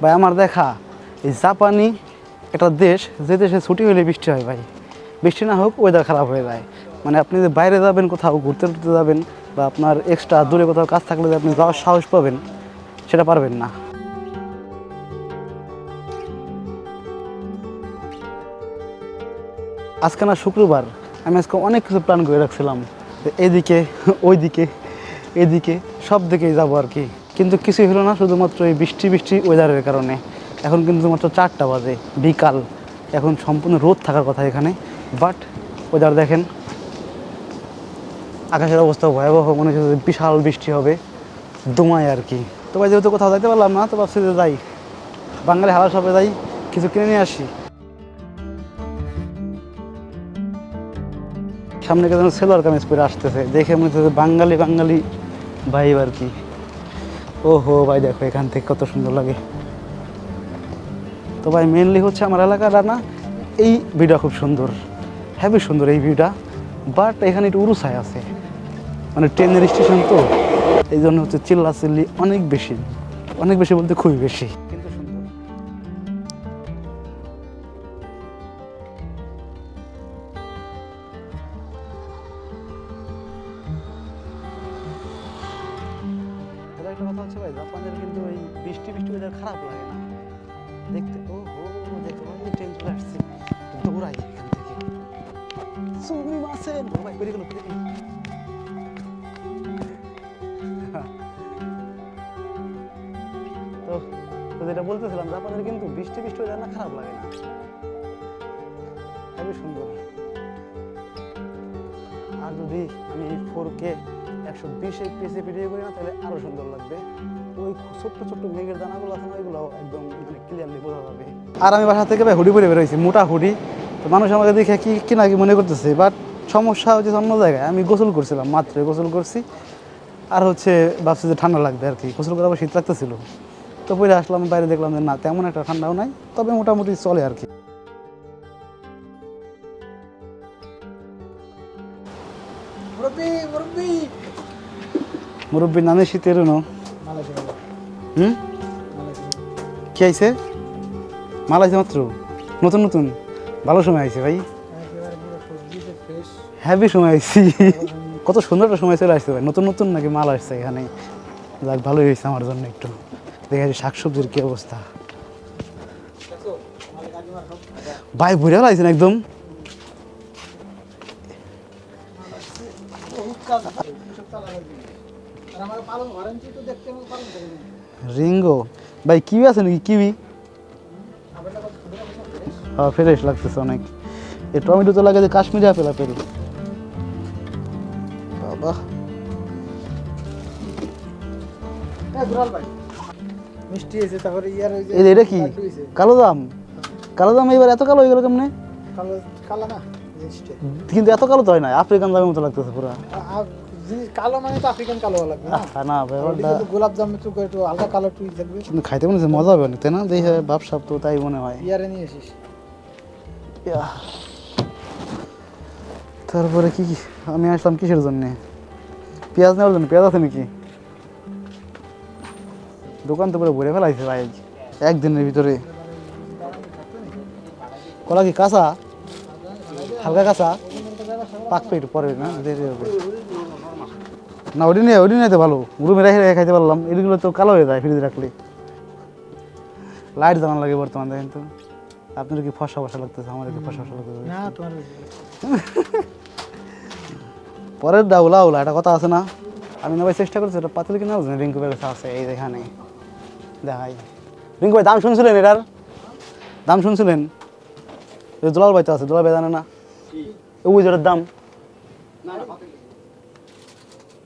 ভাই, আমার দেখা, এই জাপানি একটা দেশ, যে দেশে ছুটি হলে বৃষ্টি হয় ভাই। বৃষ্টি না হোক ওয়েদার খারাপ হয়ে যায়। মানে আপনি যে বাইরে যাবেন কোথাও, ঘুরতে টুরতে যাবেন, বা আপনার এক্সট্রা দূরে কোথাও কাজ থাকলে আপনি যাওয়ার সাহস পাবেন, সেটা পারবেন না। আজকে না শুক্রবার, আমি আজকে অনেক কিছু প্ল্যান করে রাখছিলাম। এদিকে, ওইদিকে, এদিকে, সব দিকেই যাব আর কি। কিন্তু কিছুই হলো না, শুধুমাত্র এই বৃষ্টি বৃষ্টি ওয়েদারের কারণে। এখন কিন্তু মাত্র চারটা বাজে, বিকাল। এখন সম্পূর্ণ রোদ থাকার কথা এখানে। বাট ওয়েদার দেখেন, আকাশের অবস্থা ভয়াবহ, মনে হচ্ছে বিশাল বৃষ্টি হবে দোমায় আর কি। তো ভাই, যেহেতু কোথাও যাইতে পারলাম না, তো ভাবছি যে যাই। বাঙালি হালা শপে যাই, কিছু কিনে নিয়ে আসি। সামনে কেন সেলোয়ার কামিজ পরে আসতেছে, দেখে মনে হচ্ছে বাঙালি বাঙালি ভাই আর কি। ও হো ভাই দেখো, এখান থেকে কত সুন্দর লাগে। তো ভাই মেনলি হচ্ছে আমার এলাকার না এই ভিউটা খুব সুন্দর। হ্যাভি সুন্দর এই ভিউটা বাট এখানে একটু উরুসায় আছে। মানে ট্রেনের স্টেশন তো, এই জন্য হচ্ছে চিল্লা চিল্লি অনেক বেশি অনেক বেশি বলতে খুবই বেশি। হচ্ছে ভাই জাপানের কিন্তু ওই বৃষ্টি বৃষ্টি weather খারাপ লাগে না। দেখতে ও হো দেখতে পাচ্ছি ট্রেন চলে আসছে। দৌড়াই এখান থেকে। সুমি মাসেন ও ভাই বেরিয়ে গেল তো তো যেটা বলতেছিলাম জাপানের কিন্তু বৃষ্টি বৃষ্টি weather না খারাপ লাগে না। খুবই সুন্দর। আর যদি আমি ফোর কে একশো এফপিএসে ভিডিও করি না, তাহলে আরও সুন্দর লাগবে। ওই ছোট্ট ছোট্ট মেঘের দানাগুলো আছে না ওইগুলো একদম মানে ক্লিয়ারলি বোঝা যাবে। আর আমি বাসা থেকে ভাই হুডি পরে বেরোইছি মোটা হুডি। তো মানুষ আমাকে দেখে কি কি না কি মনে করতেছে বাট সমস্যা হচ্ছে অন্য জায়গায় আমি গোসল করছিলাম, মাত্র গোসল করছি। আর হচ্ছে ভাবছি যে ঠান্ডা লাগবে আর কি, গোসল করার শীত লাগতেছিল। তো পরে আসলাম, বাইরে দেখলাম যে না, তেমন একটা ঠান্ডাও নাই, তবে মোটামুটি চলে আর কি। মুরব্বি মুরব্বি! মুরব্বীর নামে শীতের হুম? কি আইছে? মাল আইছে মাত্র? নতুন নতুন? ভালো সময় আইছে ভাই। হ্যাপি সময় আইছি। কত সুন্দর একটা সময় চলে আসছে ভাই। নতুন নতুন নাকি মাল আসছে এখানে। যাক, ভালোই হয়েছে আমার জন্য একটু। দেখা যায় শাকসবজির কি অবস্থা। ভাই ভরে লাগছেন একদম? রিঙ্গো ভাই কিউই আছে নাকি? কিউই হ্যাঁ ফ্রেশ লাগতেছে অনেক। এই টমেটো তো লাগে যে কাশ্মীরি আপেল আপেল। বাবা। মিষ্টি তারপরে ইয়ার এটা কি? লাড্ডু হয়েছে। কালো দাম? কালো দাম এবার এত কালো হয়ে গেল কেমনে? কালো কালো না কিন্তু এত কালো তো হয় না আফ্রিকান দামের মতো লাগতেছে পুরো। জিনিস কালো মানে তো আফ্রিকান কালো লাগবে না? ব্যাপারটা গোলাপ জাম একটু একটু হালকা কালার টুই থাকবে কিন্তু খাইতে মনে হচ্ছে মজা হবে অনেক তাই না? দেখে ভাব সাপ তো তাই মনে হয়। ইয়ারে নিয়ে ইয়াহ। তারপরে কি কি? আমি আসলাম কিসের জন্য? পেঁয়াজ নেওয়ার জন্য পেঁয়াজ আছে নাকি? দোকান তো পুরো ভরে ফেলাইছে ভাই একদিনের ভিতরে। কলা কি কাঁচা? হালকা কাঁচা? পাকবে একটু পরে না দেরি হবে। না ওটি নিয়ে ওটি নিয়ে তো ভালো। রুমে রেখে রেখে খাইতে পারলাম। এগুলো তো কালো হয়ে যায় ফ্রিজে রাখলে। লাইট জ্বালানো লাগে বর্তমানে দেখেন তো। আপনার কি ফসা ফসা লাগতেছে? আমার কি ফসা ফসা লাগতেছে। না তোমার পরের ডাউলা উলা একটা কথা আছে না? আমি না ভাই চেষ্টা করছি এটা পাতিল কিনা বুঝলেন রিঙ্কু কাছে আছে এই এখানে। দেখাই। রিঙ্কু ভাই দাম শুনছিলেন এটার? দাম শুনছিলেন? এই দুলাল ভাই তো আছে দুলাল ভাই জানে না? ওই যেটার দাম। ওটা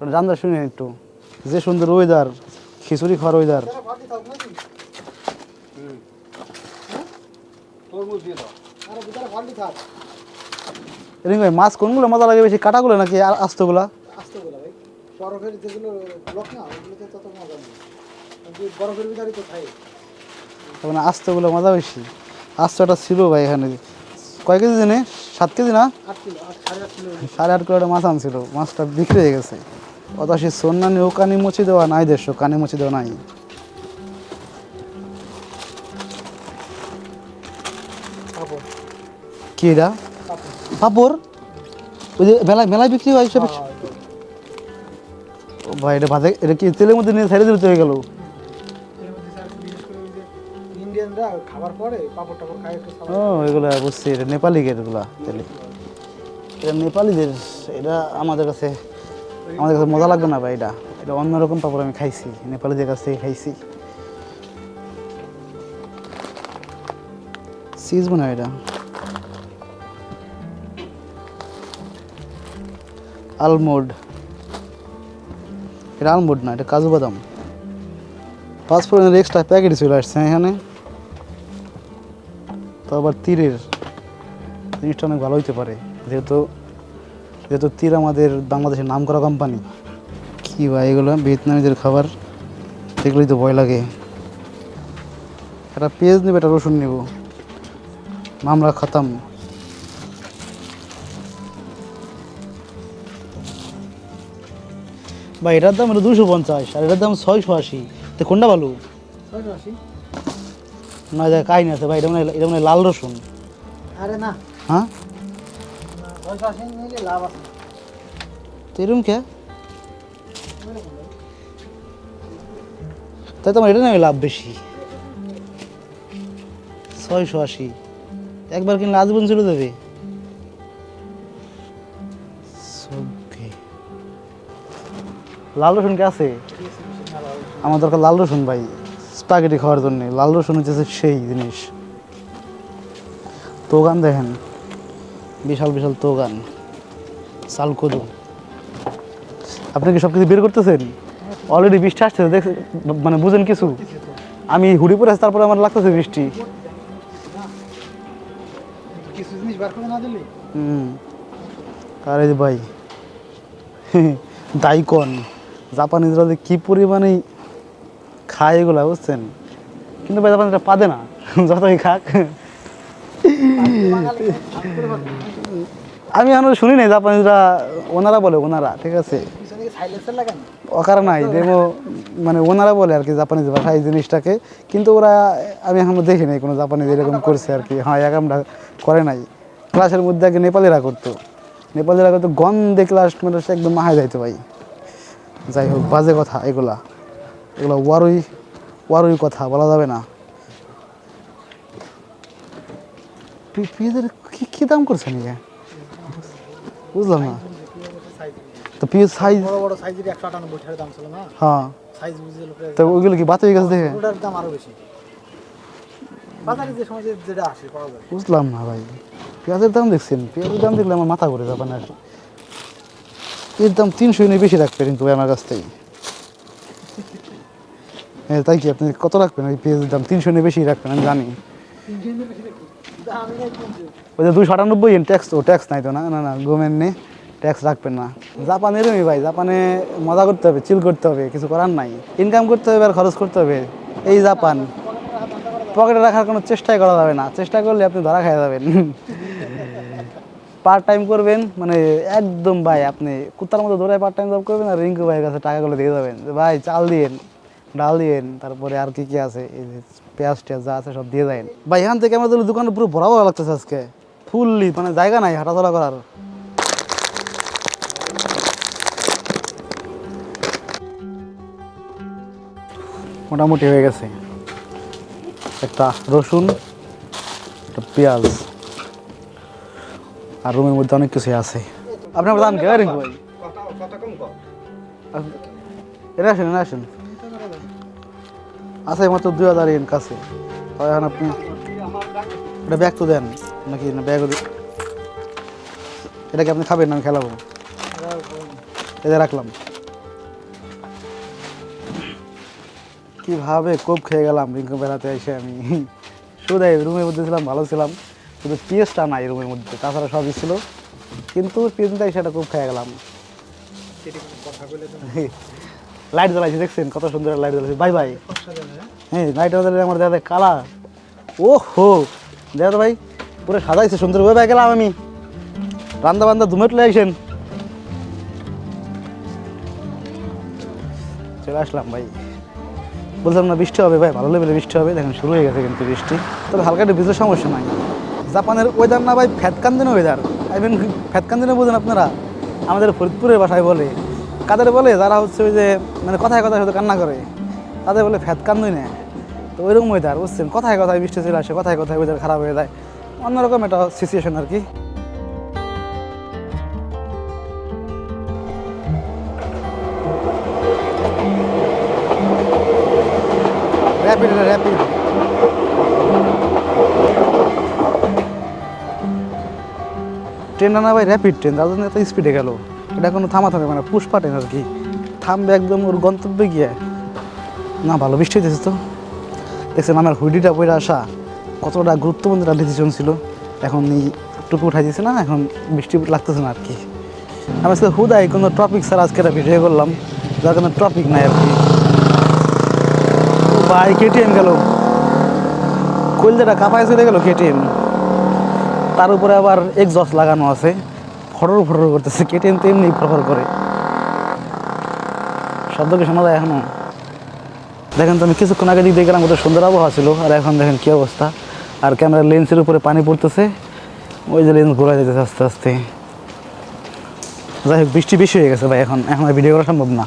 দামটা শুনে একটু। যে সুন্দর ওয়েদার খিচুড়ি খাওয়ার ওয়েদার ভাই মাছ কোনগুলো মজা লাগে বেশি কাটাগুলো নাকি আর আস্তগুলা? আসতে বলা বরফের যেগুলো ব্লক না ওগুলোতে তত মজা নেই। বরফের ভিতরে তো খাই। তখন আস্তগুলো মজা বেশি। আস্তটা ছিল ভাই এখানে। কয় কেজি জানি? সাত কেজি না? সাড়ে আট কিলো। মাছ আনছিল। মাছটা বিক্রি হয়ে গেছে। অত সে সন্না ও কানি মুছে দেওয়া নাই দেশ কানি মুছি দেওয়া নাই। কি এটা? পাপড়। ওই যে মেলায় মেলায় বিক্রি হয় সব হ্যাঁ, ও ভাই এটা ভাতে এটা কি তেলের মধ্যে নিয়ে ছেড়ে দিতে হয়ে গেল। ইন্ডিয়ানরা খাবার পরে পাপড় টাপড় খায় একটু ও এগুলো বুঝছি এটা নেপালি গেট এগুলো এটা নেপালিদের এটা আমাদের কাছে আমাদের কাছে মজা লাগবে না ভাই এটা। এটা অন্যরকম পাপড় আমি খাইছি নেপালিদের কাছ থেকে খাইছি। সিজ মনে হয় এটা। আলমোড। এটা আলমোড না এটা কাজু বাদাম। পাঁচফোড়নের এক্সট্রা প্যাকেট চলে আসছে এখানে। তো আবার তীরের জিনিসটা অনেক ভালো হইতে পারে। যেহেতু যেহেতু তীর আমাদের বাংলাদেশের নাম করা কোম্পানি কি ভাই এগুলো? ভিয়েতনামিদের খাবার এগুলোই তো ভয় লাগে। একটা পেঁয়াজ নেবে, একটা রসুন নেব। মামলা খতম। ভাই, এটার দাম হলো দুশো পঞ্চাশ, আর এটার দাম ছয়শো আশি। তো কোনটা ভালো? ছয়শো আশি। না যা কাহিনি আছে ভাই এটা মানে এটা মানে লাল রসুন। আরে না। হ্যাঁ? এরকম কে তাই তোমার এটা নেবে লাভ বেশি। ছয়শো আশি। একবার কিনলে আজীবন চলে দেবে লাল রসুন কে আছে? আমার দরকার লাল রসুন ভাই। স্পাগেটি খাওয়ার জন্য। লাল রসুন হচ্ছে সেই জিনিস। তোগান দেখেন। বিশাল বিশাল তোগান। সালকদু আপনি কি সব কিছু বের করতেছেন? অলরেডি বৃষ্টি আসছে দেখ মানে বুঝেন কিছু। আমি হুড়ি পরে তারপরে আমার লাগতেছে বৃষ্টি। আর ভাই দাইকন। জাপানিজরা যে কী পরিমাণে খায় এগুলা, বুঝছেন? কিন্তু ভাই জাপানিজরা পাদে না, যতই খাক। আমি এখনও শুনি নাই জাপানিজরা, ওনারা বলে, ওনারা, ঠিক আছে? অকার নাই যেমন মানে ওনারা বলে আর কি জাপানিজ ভাষা এই জিনিসটাকে। কিন্তু ওরা, আমি এখনও দেখি নাই কোনো জাপানিজ এরকম করছে আর কি। হ্যাঁ একামটা করে নাই। ক্লাসের মধ্যে আগে নেপালিরা করতো। নেপালিরা করতো, গন্ধে ক্লাস মানে একদম মাহায় যাইতো ভাই। যাই হোক, বাজে কথা এগুলা। এগুলা ওয়ারুই ওয়ারুই কথা বলা যাবে না। পেঁয়াজের কি কি দাম করছেন ইয়ে বুঝলাম না। তো পেঁয়াজ সাইজ বড় বড় সাইজের একশো আটানব্বই টাকার দাম ছিল না? হ্যাঁ। সাইজ বুঝে তো ওইগুলো কি বাচ্চা গেছে দেখে? ওটার দাম আরও বেশি। বাজারে যে সময় যেটা আসে পাওয়া যায়। বুঝলাম না ভাই। পেঁয়াজের দাম দেখছেন? পেঁয়াজের দাম দেখলে আমার মাথা ঘুরে যাবে না। এর দাম তিনশো বেশি রাখবে কিন্তু আমার কাছ থেকে। তাই কি? আপনি কত রাখবেন? ওই পেঁয়াজের দাম তিনশো ইউনি বেশি রাখবেন, আমি জানি। নাই ওই যে দুশো আটানব্বই ট্যাক্স ও ট্যাক্স নাই তো না? না না গোমেন নে ট্যাক্স রাখবেন না। জাপান এরমই ভাই, জাপানে মজা করতে হবে চিল করতে হবে, কিছু করার নাই। ইনকাম করতে হবে আর খরচ করতে হবে। এই জাপান। পকেটে রাখার কোনো চেষ্টাই করা যাবে না। চেষ্টা করলে আপনি ধরা খাই যাবেন। পার্ট টাইম করবেন মানে একদম ভাই, আপনি কুত্তার মতো দৌড়ায় পার্ট টাইম জব করবেন আর রিঙ্কু ভাইয়ের কাছে টাকাগুলো দিয়ে যাবেন। ভাই, চাল দিয়েন। ডাল দিয়েন তারপরে আর কি কি আছে? এই যে পেঁয়াজ টেয়াজ যা আছে সব দিয়ে দেন। ভাই এখান থেকে আমাদের দোকানে পুরো ভরা ভরা লাগতেছে আজকে। ফুললি মানে জায়গা নাই হাঁটাচলা করার। মোটামুটি হয়ে গেছে। একটা রসুন একটা পেঁয়াজ আর রুমের মধ্যে অনেক কিছু আছে। আপনার দাম কে এটা আসেন আসেন। আছে মাত্র দুই হাজার এন কাছে। তাই এখন আপনি এটা ব্যাগ তো দেন নাকি না ব্যাগ এটা কি আপনি খাবেন না আমি খেলাবো? এটা রাখলাম। কীভাবে কোপ খেয়ে গেলাম রিঙ্কু বেড়াতে এসে আমি। শুধু রুমের মধ্যে ছিলাম ভালো ছিলাম। শুধু পিএসটা নাই রুমের মধ্যে তাছাড়া সবই ছিল। কিন্তু পিএসটা সেটা কোপ খেয়ে গেলাম। কথা বলে তো? লাইট জ্বালাইছি, দেখছেন কত সুন্দর লাইট জ্বালাইছি। বাই বাই হ্যাঁ লাইট জ্বালাইলে আমার দাদা কালা ও হো তো ভাই, পুরো সাজাইছে সুন্দর। ভাবে গেলাম আমি। রান্দা বান্দা দুমেট লয়ে আইসেন। চলে আসলাম ভাই। বলছিলাম না বৃষ্টি হবে ভাই, ভালো লেভেলে বৃষ্টি হবে। দেখেন শুরু হয়ে গেছে কিন্তু বৃষ্টি। তবে হালকা একটু বৃষ্টির সমস্যা নাই। জাপানের ওয়েদার না ভাই, ফ্যাতকান্দিন ওয়েদার আই মিন ফ্যাতকান্দিনে বোঝেন আপনারা? আমাদের ফরিদপুরের বাসায় বলে। কাদের বলে? যারা হচ্ছে ওই যে মানে কথায় কথায় শুধু কান্না করে, তাদের বলে ফ্যাতকান্দি না। তো ওইরকম ওয়েদার বুঝছেন? কথায় কথায় বৃষ্টি চলে আসে, কথায় কথায় ওয়েদার খারাপ হয়ে যায়। অন্যরকম একটা সিচুয়েশন আর কি। র্যাপিড র্যাপিড ট্রেনটা না ভাই র্যাপিড ট্রেন তার জন্য এত স্পিডে গেল। এটা কোনো থামা থামে মানে পুষ্পা ট্রেন আর কি থামবে একদম ওর গন্তব্যে গিয়ে। না, ভালো বৃষ্টি হইতেছে তো। দেখছেন আমার হুডিটা পরে আসা, কতটা গুরুত্বপূর্ণ একটা ডিসিশন ছিল। এখন এই টুকু উঠাই দিয়েছে না, এখন বৃষ্টি লাগতেছে না আর কি আমি আজকে হুদাই কোনো টপিক ছাড়া আজকে একটা ভিডিও করলাম, যার কোনো টপিক নাই আর কি ভাই কেটিএম গেল। কলজাটা কাপায় চলে গেল কেটিএম তার উপরে আবার এক্সস্ট লাগানো আছে। ফটর ফটর করতেছে কেটিএম তো এমনি ফটর করে। শব্দকে শোনা যায় এখনও। দেখেন তো আমি কিছুক্ষণ আগে দিক দিয়ে গেলাম ওটা সুন্দর আবহাওয়া ছিল, আর এখন দেখেন কী অবস্থা। আর ক্যামেরার লেন্সের উপরে পানি পড়তেছে, ওই যে লেন্স ঘোরা যেতেছে আস্তে আস্তে। যাই হোক, বৃষ্টি বেশি হয়ে গেছে ভাই এখন এখন ভিডিও করা সম্ভব না।